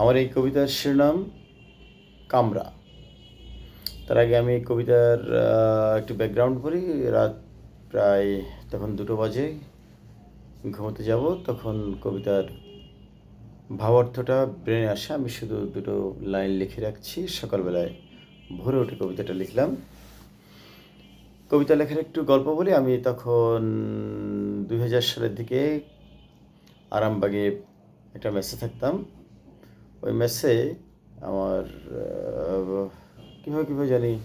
আমার এই কবিতার শিরোনাম কামরা। তার আগে আমি কবিতার একটু ব্যাকগ্রাউন্ড করি রাত প্রায় তখন দুটো বাজে, ঘুমোতে যাব, তখন কবিতার ভাবার্থটা ব্রেনে আসে। আমি শুধু দুটো লাইন লিখে রাখছি। সকালবেলায় ভোরে উঠে কবিতাটা লিখলাম। কবিতা লেখার একটু গল্প বলি। আমি তখন দুই হাজার সালের দিকে আরামবাগে একটা মেসে থাকতাম। ওই মেসে আমার কীভাবে কীভাবে জানি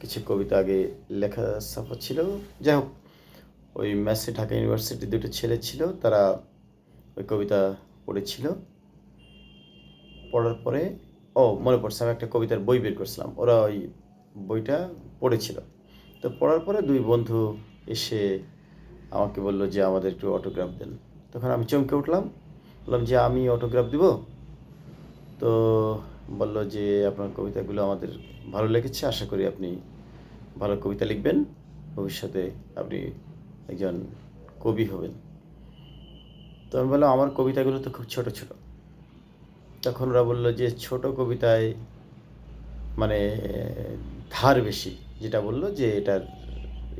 কিছু কবিতা আগে লেখা সাফা ছিল। যাই হোক, ওই মেসে ঢাকা ইউনিভার্সিটি দুটো ছেলে ছিল, তারা ওই কবিতা পড়েছিল। পড়ার পরে, ও, মনে পড়ছে, আমি একটা কবিতার বই বের করছিলাম, ওরা ওই বইটা পড়েছিল। তো পড়ার পরে দুই বন্ধু এসে আমাকে বলল যে, আমাদের একটু অটোগ্রাফ দেন। তখন আমি চমকে উঠলাম, বললাম যে, আমি অটোগ্রাফ দিব? তো বলল যে আপনার কবিতাগুলো আমাদের ভালো লেগেছে, আশা করি আপনি ভালো কবিতা লিখবেন। ভবিষ্যতে আপনি একজন কবি হবেন। তো আমি বললাম, আমার কবিতাগুলো তো খুব ছোট ছোট। তখন ওরা বলল যে, ছোট কবিতায় মানে ধার বেশি। যেটা বলল যে, এটার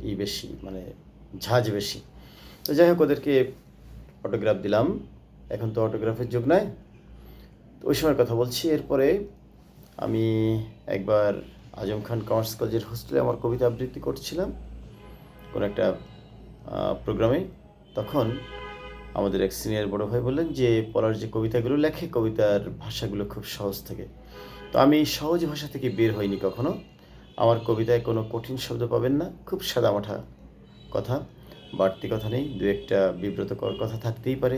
ই বেশি মানে ঝাঁজ বেশি। তো যাই হোক, ওদেরকে অটোগ্রাফ দিলাম। এখন তো অটোগ্রাফের যুগ নয়। তো ওই সময়ের কথা বলছি। এরপরে আমি একবার আজম খান কমার্স কলেজের হোস্টেলে আমার কবিতা আবৃত্তি করছিলাম কোনো একটা প্রোগ্রামে। তখন আমাদের এক সিনিয়র বড় ভাই বললেন যে, পড়ার যে কবিতাগুলো লেখে, কবিতার ভাষাগুলো খুব সহজ থাকে। তো আমি সহজ ভাষা থেকে বের হইনি কখনো। আমার কবিতায় কোনো কঠিন শব্দ পাবেন না, খুব সাদামাঠা কথা, বাড়তি কথা নেই, দু একটা বিব্রতকর কথা থাকতেই পারে।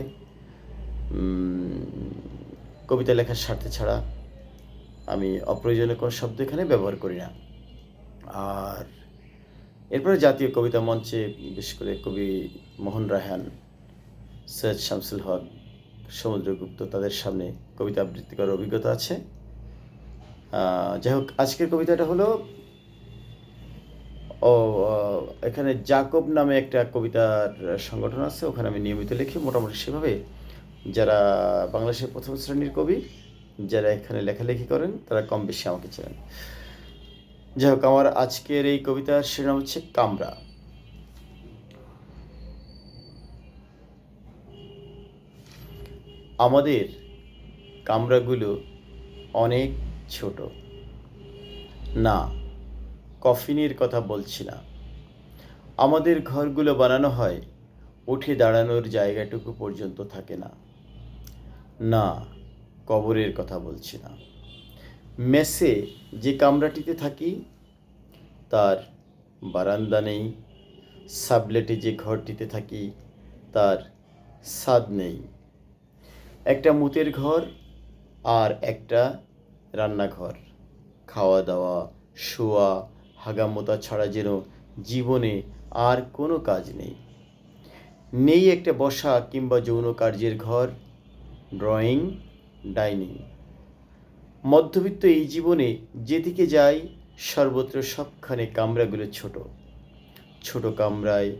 কবিতা লেখার স্বার্থে ছাড়া আমি অপ্রয়োজনীয় কোনো শব্দ এখানে ব্যবহার করি না। আর এরপরে জাতীয় কবিতা মঞ্চে বিশেষ করে কবি মোহন রায়হান, সৈয়দ শামসুল হক, সমুদ্রগুপ্ত তাদের সামনে কবিতা আবৃত্তি করার অভিজ্ঞতা আছে। যাই হোক, আজকের কবিতাটা হলো ও, এখানে জাকব নামে একটা কবিতার সংগঠন আছে, ওখানে আমি নিয়মিত লিখি, মোটামুটি সেভাবে যারা বাংলাদেশের প্রথম শ্রেণির কবি, যারা এখানে লেখালেখি করেন, তারা কম বেশি আমাকে চেনেন। যাই হোক, আমার আজকের এই কবিতার শিরোনাম হচ্ছে কামরা। আমাদের কামরাগুলো অনেক ছোট। না, কফিনের কথা বলছি না। আমাদের ঘরগুলো বানানো হয়, উঠে দাঁড়ানোর জায়গাটুকু পর্যন্ত থাকে না। না, কবরের কথা বলছি না। মেসে যে কামরাটিতে থাকি, তার বারান্দা নেই। সাবলেটে যে ঘরটিতে থাকি, তার ছাদ নেই। একটা মুতের ঘর আর একটা রান্নাঘর। খাওয়া দাওয়া শোয়া, হাগামোতা ছাড়া যেন জীবনে আর কোনো কাজ নেই। নেই একটা বসা কিংবা যৌন কার্যের ঘর ড্রয়িং, ডাইনিং। মধ্যবিত্ত এই জীবনে যেদিকে যাই সর্বত্র সবখানে কামরাগুলো ছোট। ছোট কামরায়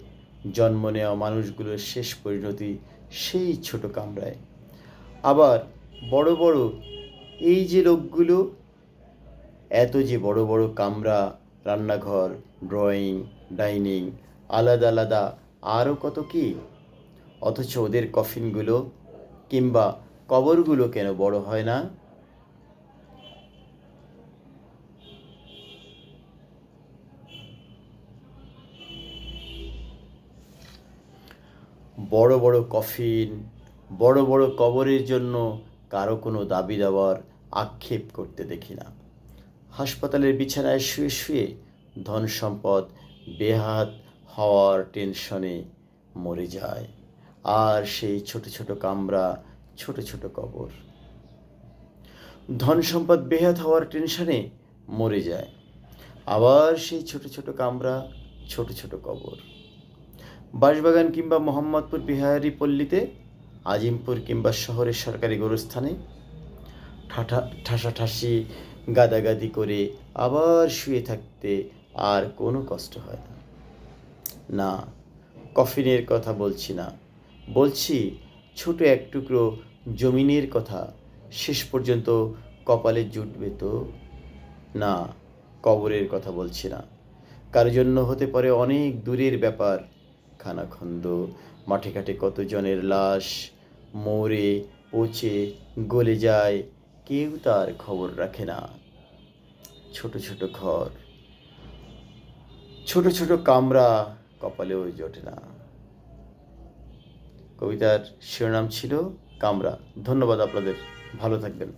জন্ম নেওয়া মানুষগুলোর শেষ পরিণতি সেই ছোট কামরায়। আবার বড় বড় এই যে লোকগুলো, এত যে বড় বড় কামরা, রান্নাঘর, ড্রয়িং, ডাইনিং, আলাদা আলাদা, আরও কত কি? অথচ ওদের কফিনগুলো কিংবা কবরগুলো কেন বড় হয় না? বড় বড় কফিন, বড় বড় কবরের জন্য কারও কোনো দাবি দেওয়ার আক্ষেপ করতে দেখি না। হাসপাতালের বিছানায় শুয়ে শুয়ে ধন সম্পদ বেহাত হওয়ার টেনশনে মরে যায়। আর সেই ছোট ছোট কামরা ছোট ছোট কবর। ধন সম্পদ বেহাত হওয়ার টেনশনে মরে যায়। আবার সেই ছোট ছোট কামরা, ছোট ছোট কবর। বাঁশবাগান কিংবা মোহাম্মদপুর বিহারি পল্লীতে, আজিমপুর কিংবা শহরের সরকারি গোরস্থানে ঠাঠা, ঠাসাঠাসি, গাদাগাদি করে আবার শুয়ে থাকতে আর কোনো কষ্ট হয় না। না, কফিনের কথা বলছি না। বলছি ছোট এক টুকরো জমিনের কথা শেষ পর্যন্ত কপালে জুটবে তো? না, কবরের কথা বলছি না। কার জন্য হতে পারে অনেক দূরের ব্যাপার। খানাখন্দ, মাঠে ঘাটে কতজনের লাশ, মরে, পচে, গলে যায়, কেউ তার খবর রাখে না। ছোট ছোট ঘর, ছোট ছোট কামরা কপালেও জোটে না। কবিতার শিরোনাম ছিল কামরা। ধন্যবাদ আপনাদের। ভালো থাকবেন।